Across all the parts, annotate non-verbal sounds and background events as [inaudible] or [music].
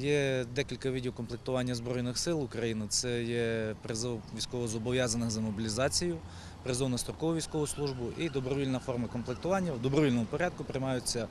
Є декілька видів комплектування Збройних сил України. Це є призов військовозобов'язаних за мобілізацію, призов на строкову військову службу і добровільна форма комплектування. В добровільному порядку приймаються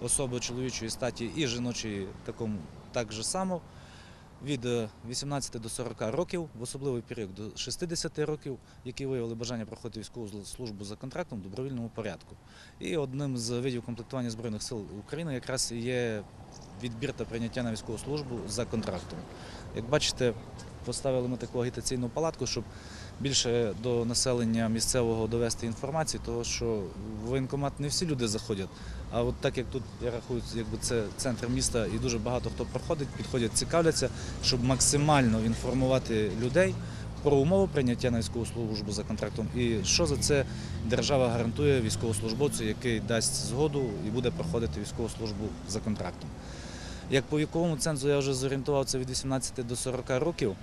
особи чоловічої статі і жіночої такому так же само. Від е, 18 до 40 років, в особливий період до 60 років, які виявили бажання проходити військову службу за контрактом в добровільному порядку. І одним з видів комплектування Збройних сил України якраз є відбір та прийняття на військову службу за контрактом. Як бачите, поставили ми таку агітаційну палатку, щоб більше до населення місцевого довести інформацію, тому що в воєнкомат не всі люди заходять. А от так як тут я рахую, якби це центр міста і дуже багато хто проходить, підходять, цікавляться, щоб максимально інформувати людей про умови прийняття на військову службу за контрактом і що за це держава гарантує військовослужбовцю, який дасть згоду і буде проходити військову службу за контрактом. Як по віковому цензу я вже зорієнтував це від 18 до 40 років.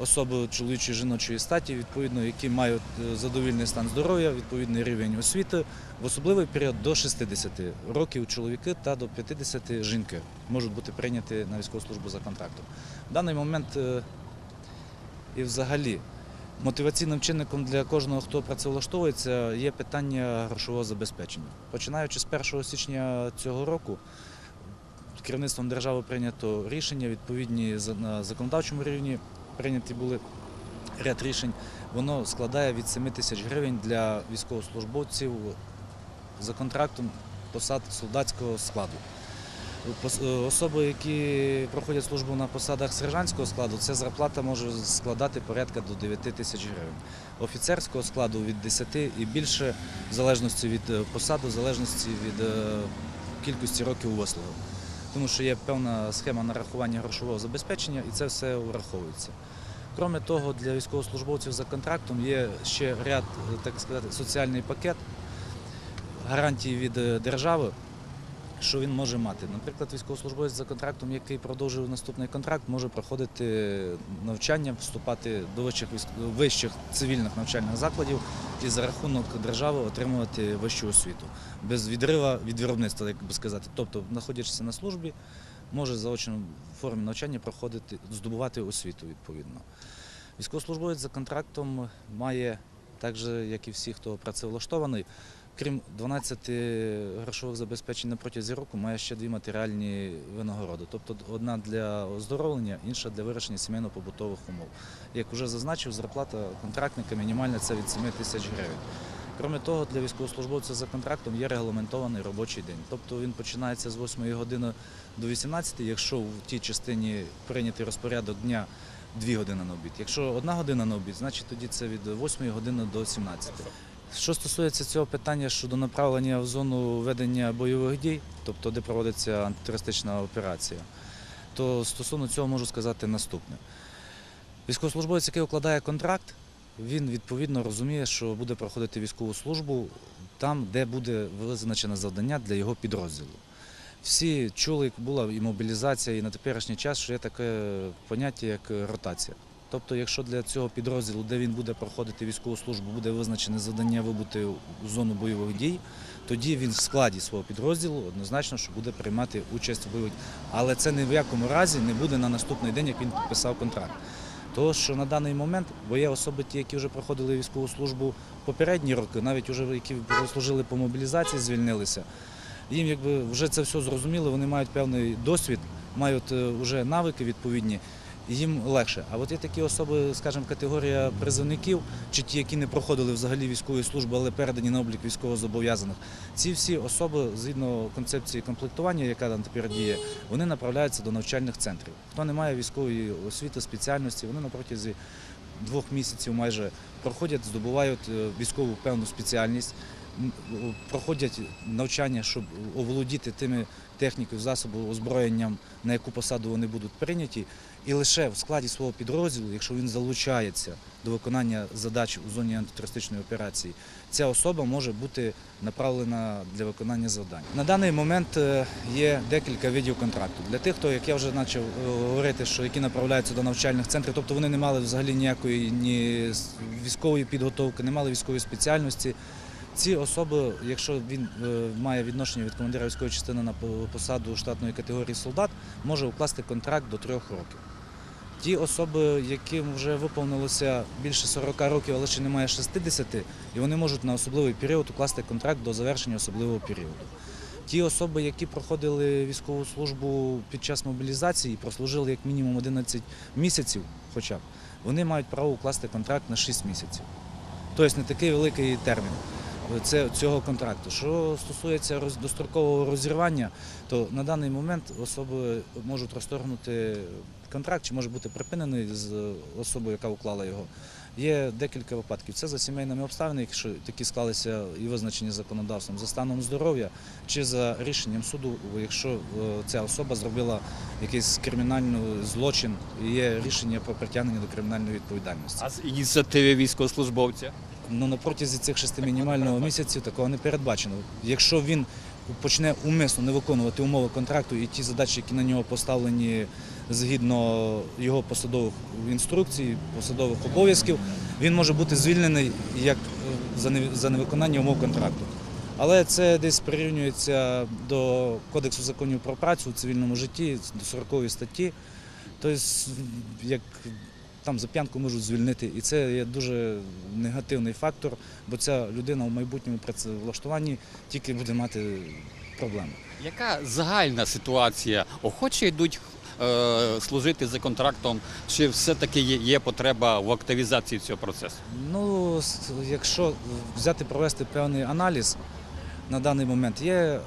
Особи чоловічої жіночої статі, відповідно, які мають е, задовільний стан здоров'я, відповідний рівень освіти, в особливий період до 60 років чоловіки та до 50 жінки можуть бути прийняті на військову службу за контрактом. В даний момент е, і взагалі мотиваційним чинником для кожного, хто працевлаштовується, є питання грошового забезпечення. Починаючи з 1 січня цього року, керівництвом держави прийнято рішення, відповідні на законодавчому рівні прийняті були ряд рішень. Воно складає від 7 тисяч гривень для військовослужбовців за контрактом посад солдатського складу. Е, Особи, які проходять службу на посадах сержантського складу, ця зарплата може складати порядка до 9 тисяч гривень. Офіцерського складу від 10 і більше, в залежності від е, посади, в залежності від е, кількості років вислуги. Тому що є певна схема нарахування грошового забезпечення і це все враховується. Крім того, для військовослужбовців за контрактом є ще ряд, е, так сказати, соціальний пакет гарантій від е, держави, що він може мати. Наприклад, військовослужбовець за контрактом, який продовжує наступний контракт, може проходити навчання, вступати до вищих, вищих цивільних навчальних закладів і за рахунок держави отримувати вищу освіту без відрива від виробництва, як би сказати. Тобто, знаходячись на службі, може за очною формі навчання проходити, здобувати освіту відповідно. Військовослужбовець за контрактом має, так же, як і всі, хто працевлаштований, крім 12 грошових забезпечень на протязі року, має ще дві матеріальні винагороди. Тобто одна для оздоровлення, інша для вирішення сімейно-побутових умов. Як вже зазначив, зарплата контрактника мінімальна це від 7 тисяч гривень. Крім того, для військовослужбовця за контрактом є регламентований робочий день. Тобто він починається з 8 години до 18, якщо в тій частині прийнятий розпорядок дня 2 години на обід. Якщо одна година на обід, значить тоді це від 8 години до 17. Що стосується цього питання щодо направлення в зону ведення бойових дій, тобто де проводиться антитерористична операція, то стосовно цього можу сказати наступне. Військовослужбовець, який укладає контракт, він відповідно розуміє, що буде проходити військову службу там, де буде визначене завдання для його підрозділу. Всі чули, як була і мобілізація, і на теперішній час, що є таке поняття, як ротація. Тобто, якщо для цього підрозділу, де він буде проходити військову службу, буде визначене завдання вибути у зону бойових дій, тоді він в складі свого підрозділу однозначно що буде приймати участь у бойових. Але це ні в якому разі не буде на наступний день, як він підписав контракт. Тому що на даний момент, бо є особи, ті, які вже проходили військову службу попередні роки, навіть вже які служили по мобілізації, звільнилися. Їм якби вже це все зрозуміло, вони мають певний досвід, мають е, вже навики відповідні, їм легше. А от є такі особи, скажімо, категорія призовників, чи ті, які не проходили взагалі військової служби, але передані на облік військовозобов'язаних. Ці всі особи, згідно концепції комплектування, яка там тепер діє, вони направляються до навчальних центрів. Хто не має військової освіти, спеціальності, вони на протязі двох місяців майже проходять, здобувають е, військову певну спеціальність, проходять навчання, щоб оволодіти тими технікою, засобами, озброєнням, на яку посаду вони будуть прийняті. І лише в складі свого підрозділу, якщо він залучається до виконання задач у зоні антитерористичної операції, ця особа може бути направлена для виконання завдань. На даний момент е, є декілька видів контракту. Для тих, хто, як я вже почав е, говорити, що які направляються до навчальних центрів, тобто вони не мали взагалі ніякої ні військової підготовки, не мали військової спеціальності. Ці особи, якщо він е, має відношення від командира військової частини на посаду штатної категорії солдат, може укласти контракт до трьох років. Ті особи, яким вже виповнилося більше 40 років, але ще немає 60, і вони можуть на особливий період укласти контракт до завершення особливого періоду. Ті особи, які проходили військову службу під час мобілізації, прослужили як мінімум 11 місяців, хоча б, вони мають право укласти контракт на 6 місяців. Тобто не такий великий термін цього контракту. Що стосується дострокового розірвання, то на даний момент особи можуть розторгнути контракт чи може бути припинений з особою, яка уклала його. Є декілька випадків. Це за сімейними обставинами, якщо такі склалися і визначені законодавством, за станом здоров'я чи за рішенням суду, якщо е, ця особа зробила якийсь кримінальний злочин і є рішення про притягнення до кримінальної відповідальності. А з ініціативи військовослужбовця? Ну на протязі цих шести мінімального місяців такого не передбачено. Якщо він почне умисно не виконувати умови контракту і ті задачі, які на нього поставлені згідно його посадових інструкцій, посадових обов'язків, він може бути звільнений як е, за не- за невиконання умов контракту. Але це десь прирівнюється до Кодексу законів про працю у цивільному житті, до 40 статті. Тобто, як там за п'янку можуть звільнити, і це є дуже негативний фактор, бо ця людина в майбутньому працевлаштуванні тільки буде мати проблеми. Яка загальна ситуація? Охоче йдуть е, служити за контрактом, чи все-таки є, потреба в активізації цього процесу? Ну, якщо взяти провести певний аналіз на даний момент, є, е,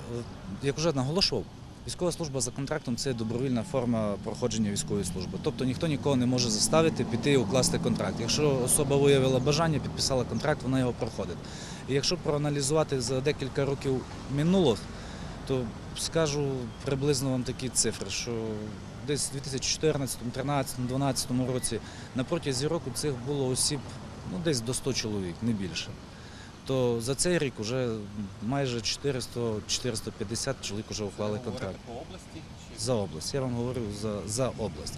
як вже наголошував, військова служба за контрактом це добровільна форма проходження військової служби. Тобто ніхто нікого не може заставити піти і укласти контракт. Якщо особа виявила бажання, підписала контракт, вона його проходить. І якщо проаналізувати за декілька років минулих, то скажу приблизно вам такі цифри, що десь у 2014, 2013, 2012 році на протязі року цих було осіб ну, десь до 100 чоловік, не більше. То за цей рік вже майже 400-450 чоловік вже уклали контракт. по області? За область. Я вам говорю за, за область.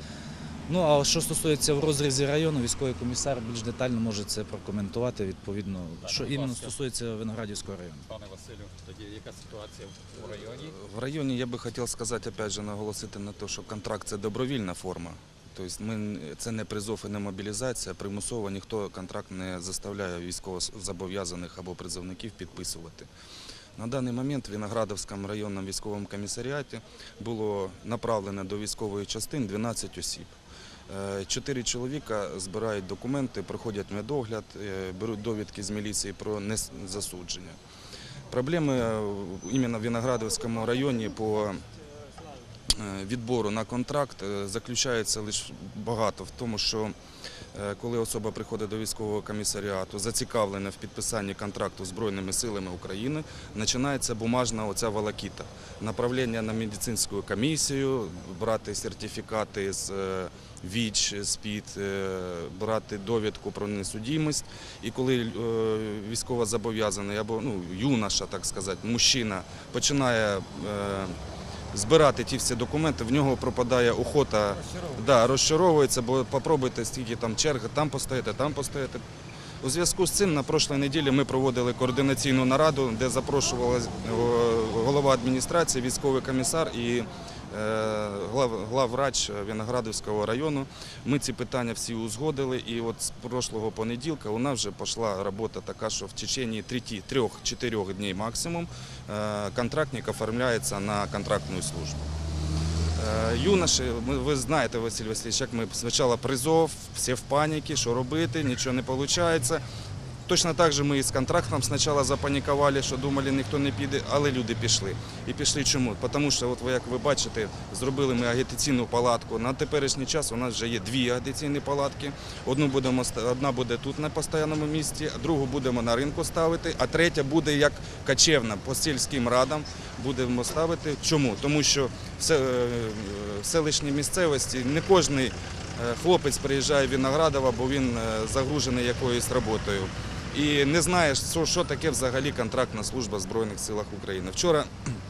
Ну а що стосується в розрізі району, військовий комісар більш детально може це прокоментувати відповідно, що іменно стосується Виноградівського району. Пане Василю, тоді яка ситуація в районі? В районі я би хотів сказати, опять же, наголосити на те, що контракт це добровільна форма. Тобто ми, це не призов і не мобілізація, примусово ніхто контракт не заставляє військовозобов'язаних або призовників підписувати. На даний момент в Виноградовському районному військовому комісаріаті було направлено до військової частини 12 осіб. Е, Чотири чоловіка збирають документи, проходять медогляд, е, беруть довідки з міліції про незасудження. Проблеми е, іменно в Виноградовському районі по відбору на контракт е, заключається лише багато в тому, що е, коли особа приходить до військового комісаріату, зацікавлена в підписанні контракту Збройними силами України, починається бумажна оця волокіта. Направлення на медицинську комісію, брати сертифікати з е, ВІЧ, СПІД, е, брати довідку про несудімість. І коли е, військовозобов'язаний або ну, юноша, так сказати, мужчина починає е, збирати ті всі документи, в нього пропадає охота, да, розчаровується, бо попробуйте стільки там черги, там постояти, там постояти. У зв'язку з цим на прошлій неділі ми проводили координаційну нараду, де запрошували е, голова адміністрації, військовий комісар і главврач Виноградівського району. Ми ці питання всі узгодили, і от з прошлого понеділка у нас вже пішла робота така, що в течение 3-4 днів максимум е, контрактник оформляється на контрактну службу. Е, Юноші, ви знаєте, Василь Васильович, як ми спочатку призов, всі в паніці, що робити, нічого не виходить. Точно так же ми і з контрактом спочатку запанікували, що думали, ніхто не піде, але люди пішли. І пішли чому? Тому що, от ви, як ви бачите, зробили ми агітаційну палатку. На теперішній час у нас вже є дві агітаційні палатки. Одну будемо одна буде тут на постійному місці, а другу будемо на ринку ставити, а третя буде як качевна по сільським радам. Будемо ставити. Чому? Тому що в е, селищній місцевості не е, хлопець приїжджає в Виноградова, бо він е, загружений якоюсь роботою. І не знає, що, таке взагалі контрактна служба в Збройних силах України. Вчора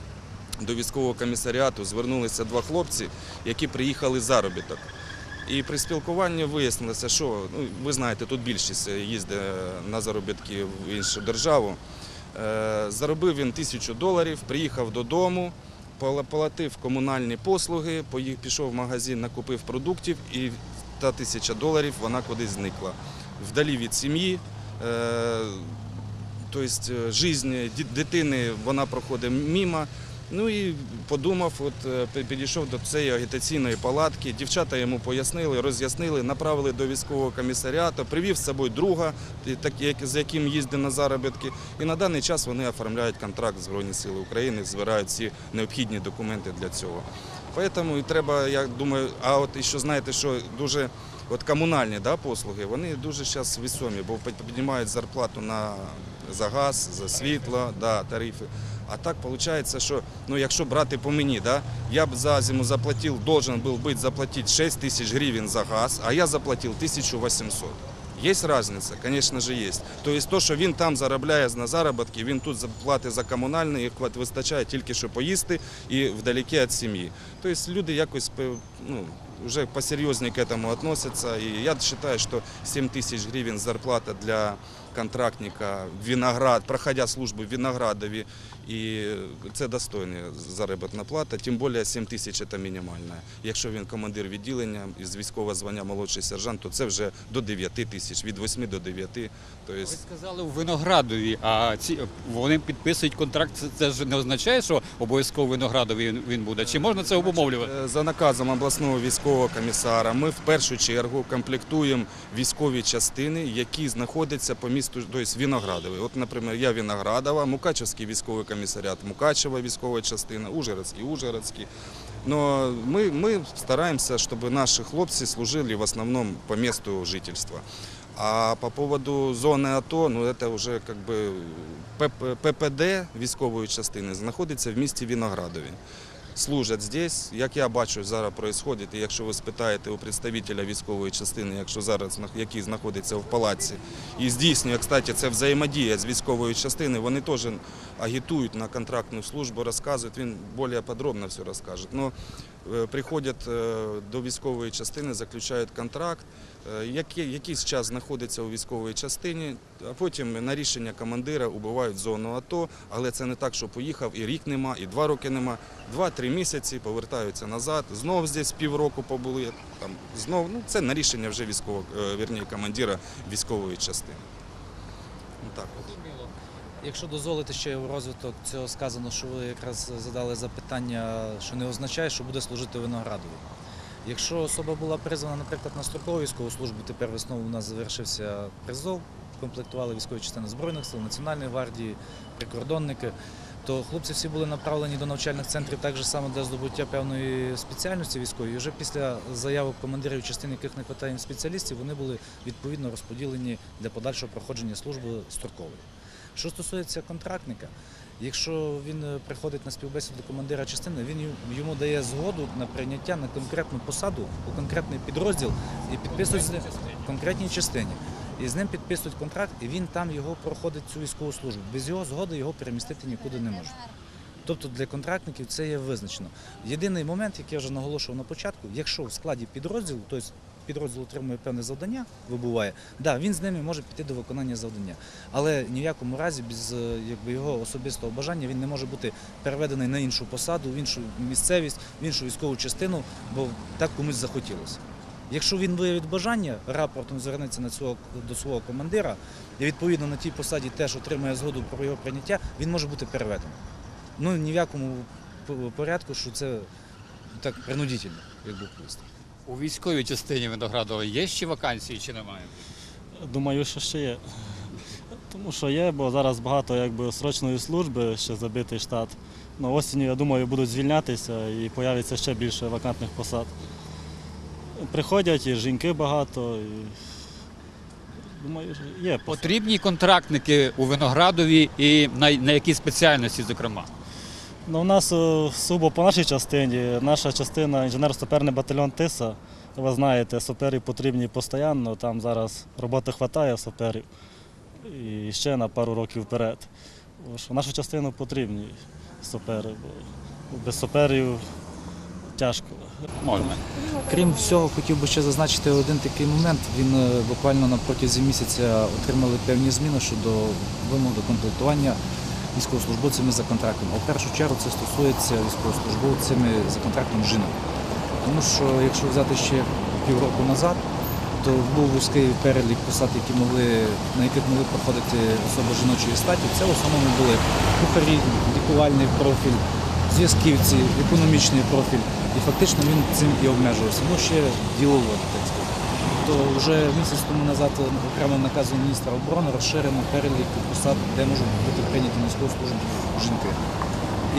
[clears throat] до військового комісаріату звернулися два хлопці, які приїхали заробіток. І при спілкуванні вияснилося, що ну, ви знаєте, тут більшість їздить на заробітки в іншу державу. Е, Заробив він тисячу доларів, приїхав додому, платив комунальні послуги, пішов в магазин, накупив продуктів і та тисяча доларів вона кудись зникла. Вдалі від сім'ї. Е, Тобто життя дитини вона проходить мімо. Ну і подумав, от е, підійшов до цієї агітаційної палатки. Дівчата йому пояснили, роз'яснили, направили до військового комісаріату, привів з собою друга, як- з яким їздив на заробітки. І на даний час вони оформляють контракт Збройні Сили України, збирають всі необхідні документи для цього. Тому і треба, я думаю, а от і що знаєте, що дуже от комунальні да, послуги, вони дуже зараз весомі, бо піднімають зарплату на за газ, за світло, да, тарифи. А так виходить, що ну, якщо брати по мені, да, я б за зиму заплатив, должен був би заплатити 6 тисяч гривень за газ, а я заплатив 1800. Є різниця? Звісно є. Тобто, то, що він там заробляє на заробітки, він тут заплатить за комунальне, і вистачає тільки що поїсти і вдалеке від сім'ї. Тобто люди якось ну, вже посерьезнее к этому относятся. І я считаю, що 7 тисяч гривень зарплата для контрактника, виноград, проходя службу в Виноградові, і це достойна заробітна плата, тим більше 7 тисяч – це мінімальна. Якщо він командир відділення із військового звання молодший сержант, то це вже до 9 тисяч, від 8 до 9. Тобто, Ви сказали у Виноградові, а ці вони підписують контракт. Це, ж не означає, що обов'язково Виноградові він, буде. Чи можна це обумовлювати? Е, За наказом обласного військового комісара ми в першу чергу комплектуємо військові частини, які знаходяться по місту, тобто Виноградові. От, наприклад, я Виноградова, Мукачевський військовий комісаріат, Мукачева військова частина, Ужгородський, Ужгородський. Но мы, мы стараемся, чтобы наши хлопцы служили в основном по месту жительства. А по поводу зони АТО, ну это вже как би ПП- ППД військової частини знаходиться в місті Виноградові. Служать здесь, як я бачу, зараз відбувається, і якщо ви спитаєте у представителя військової частини, якщо зараз який знаходиться в палаці і здійснює, кстати, це взаємодія з військовою частиною, вони теж агітують на контрактну службу, розказують, він більш подробно все розкаже. Но е, приходять е, до військової частини, заключають контракт, е, якийсь час знаходиться у військовій частині, а потім на рішення командира убивають зону АТО, але це не так, що поїхав і рік нема, і два роки нема. Два-три місяці повертаються назад, знов здесь півроку побули, там, знов, ну, це на рішення вже військового, вірніше, командира військової частини. Ну, так от. Якщо дозволити ще в розвиток цього сказано, що ви якраз задали запитання, що не означає, що буде служити виноградові. Якщо особа була призвана, наприклад, на строкову військову службу, тепер весною у нас завершився призов, комплектували військові частини Збройних сил, Національної гвардії, прикордонники, то хлопці всі були направлені до навчальних центрів так же само для здобуття певної спеціальності військової. І вже після заявок командирів частин, яких не вистачає спеціалістів, вони були відповідно розподілені для подальшого проходження служби строкової. Що стосується контрактника, якщо він е, приходить на співбесіду до командира частини, він йому дає згоду на прийняття на конкретну посаду у конкретний підрозділ і підписують в конкретній частині. І з ним підписують контракт, і він там його проходить цю військову службу. Без його згоди його перемістити нікуди не можна. Тобто для контрактників це є визначено. Єдиний момент, який я вже наголошував на початку, якщо в складі підрозділу, тобто підрозділ отримує певне завдання, вибуває, да, він з ними може піти до виконання завдання. Але ні в якому разі без е, якби, його особистого бажання він не може бути переведений на іншу посаду, в іншу місцевість, в іншу військову частину, бо так комусь захотілося. Якщо він виявить бажання, рапортом звернеться на цього, до свого командира, і відповідно на тій посаді теж отримає згоду про його прийняття, він може бути переведений. Ну ні в якому порядку, що це так принудительно, як був виступ. У військовій частині Виноградова є ще вакансії чи немає? Думаю, що ще є. Тому що є, бо зараз багато якби срочної служби, ще забитий штат. На осінню, я думаю, будуть звільнятися і появиться ще більше вакантних посад. Приходять і жінки багато. І... Думаю, є посади. Потрібні контрактники у Виноградові і на, на які спеціальності, зокрема? Ну, у нас е, сугубо по нашій частині, наша частина інженер-саперний батальйон ТИСА. Ви знаєте, сапери потрібні постійно, там зараз роботи вистачає саперів і ще на пару років вперед. В нашу частину потрібні сапери, бо без саперів тяжко. Можна. Крім всього, хотів би ще зазначити один такий момент. Він е, буквально на протязі місяця отримали певні зміни щодо вимог до комплектування військовослужбовцями за контрактом. А в першу чергу це стосується військовослужбовцями за контрактом жінок. Тому що якщо взяти ще півроку назад, то був вузький перелік посад, які могли, на яких могли проходити особи жіночої статі. Це в основному були кухарі, лікувальний профіль, зв'язківці, економічний профіль. І фактично він цим і обмежувався. Ну ще діловод, так сказати. То вже місяць тому назад окремим наказом міністра оборони розширено перелік посад, де можуть бути прийняті службу жінки.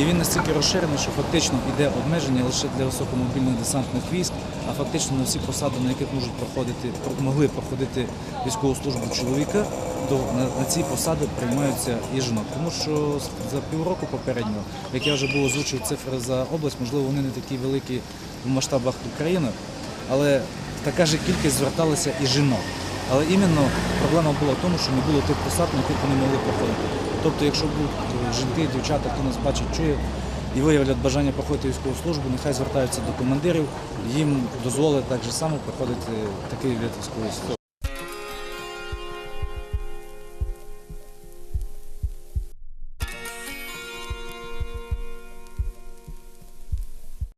І він настільки розширений, що фактично йде обмеження лише для високомобільних десантних військ, а фактично на всі посади, на яких можуть проходити, могли проходити військову службу чоловіка, то на, ці посади приймаються і жінок. Тому що за півроку попередньо, як я вже був озвучив цифри за область, можливо, вони не такі великі в масштабах України, але така ж кількість зверталася і жінок. Але іменно проблема була в тому, що не було тих посад, на яких вони могли проходити. Тобто, якщо будуть е, жінки, дівчата, хто нас бачить, чує і виявлять бажання проходити військову службу, нехай звертаються до командирів, їм дозволить так же само проходити такий вид військової служби.